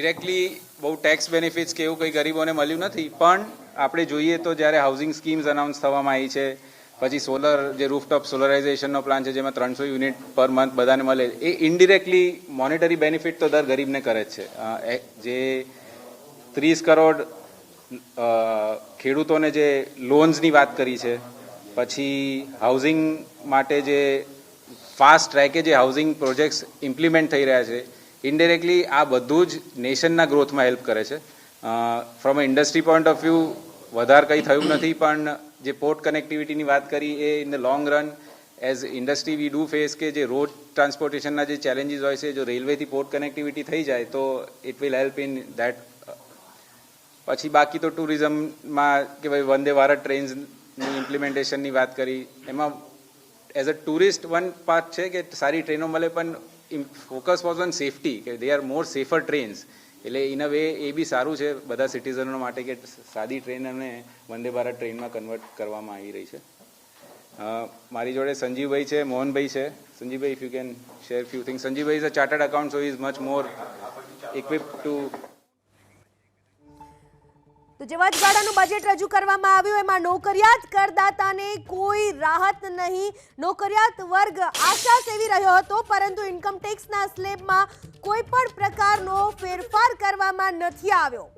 Directly બહુ tax benefits કે એવું કંઈ ગરીબોને મળ્યું નથી, પણ આપણે જોઈએ તો જ્યારે હાઉસિંગ સ્કીમ્સ અનાઉન્સ થવામાં આવી છે, પછી સોલર જે રૂફટોપ સોલરાઇઝેશનનો પ્લાન છે, જેમાં ત્રણસો યુનિટ પર મંથ બધાને મળે, એ ઇનડિરેક્ટલી મોનેટરી બેનિફિટ તો દર ગરીબને કરે જ છે. જે ત્રીસ કરોડ ખેડૂતોને જે લોન્સની વાત કરી છે, પછી હાઉસિંગ માટે જે ફાસ્ટ ટ્રેકે જે હાઉસિંગ પ્રોજેક્ટ્સ ઇમ્પ્લિમેન્ટ થઈ રહ્યા છે ઇનડિરેક્ટલી આ બધું જ નેશનના ગ્રોથમાં હેલ્પ કરે છે. From a industry point of view વધારે કંઈ થયું નથી, પણ જે પોર્ટ કનેક્ટિવિટીની વાત કરી, એ in the long run as industry we do face કે જે રોડ ટ્રાન્સપોર્ટેશનના જે ચેલેન્જીસ હોય છે, જો રેલવેથી પોર્ટ કનેક્ટિવિટી થઈ જાય, તો it will help in that પછી બાકી તો ટુરિઝમમાં કે ભાઈ વંદે ભારત ટ્રેન્સની ઇમ્પ્લિમેન્ટેશનની વાત કરી, એમાં as a tourist one part છે કે સારી ટ્રેનો મળે, પણ ફોકસ વોઝ ઓન સેફટી કે they are more safer trains એટલે ઇન અ વે એ બી સારું છે બધા સિટીઝનો માટે કે સાદી ટ્રેન અને વંદે ભારત ટ્રેનમાં કન્વર્ટ કરવામાં આવી રહી છે. મારી જોડે સંજીવભાઈ છે, મોહનભાઈ છે. Sanjivbhai if you can share few thing Sanjivbhai is a chartered account so is much more equip to તો જે વચગાળાનું બજેટ રજૂ કરવામાં આવ્યું. એમાં નોકરિયાત કરદાતાને કોઈ રાહત નહીં. નોકરિયાત વર્ગ આશા સેવી રહ્યો હતો, પરંતુ ઇન્કમટેક્સના સ્લેબમાં કોઈ પણ પ્રકારનો ફેરફાર કરવામાં નથી આવ્યો.